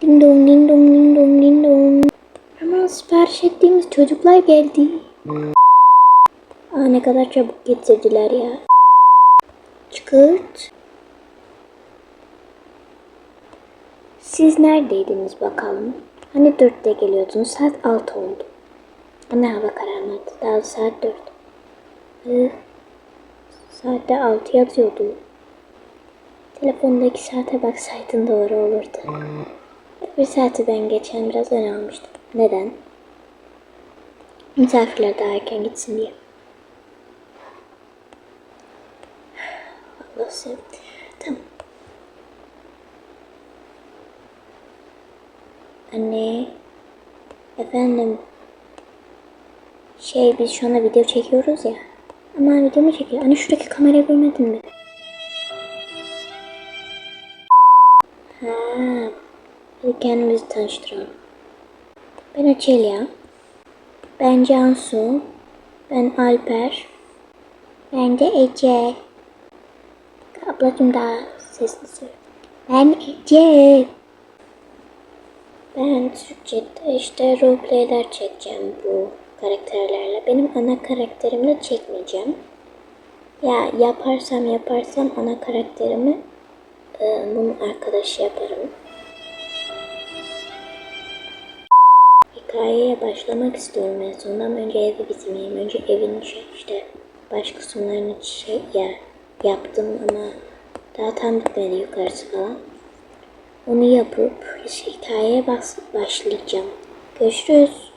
Ding dong ding dong. Ama sipariş ettiğimiz çocuklar geldi. Aa ne kadar çabuk getirdiler ya. Çıkırt. Siz neredeydiniz bakalım? Hani dörtte geliyordunuz saat altı oldu. Ana hava kararmadı. Daha saat dört. Saatte altı yazıyordu. Telefondaki saate baksaydın doğru olurdu. Bir saati ben geçen biraz öne almıştım. Neden? Misafirler daha erken gitsin diye. Allah sev. Tamam. Anne. Efendim. Şey biz şu anda video çekiyoruz ya. Ama video mu çekiyor? Anne şuradaki kamerayı görmedin mi? Ha. Hadi kendimizi tanıştıralım. Ben Açelya. Ben Cansu. Ben Alper. Ben de Ece. Ablacığım daha sesli söyle. Ben Ece. Ben Türkçe'de işte roleplayler çekeceğim bu karakterlerle. Benim ana karakterimle çekmeyeceğim. Ya yaparsam yaparsam ana karakterimi e, bunun arkadaşı yaparım. Hikayeye başlamak istiyorum en sonunda ama önce evi bitirmeyeyim. Önce evin şey, işte baş kısımlarını şey ya yaptım ama daha tam bitmedi yukarısı falan. Onu yapıp hikayeye bas başlayacağım. Görüşürüz.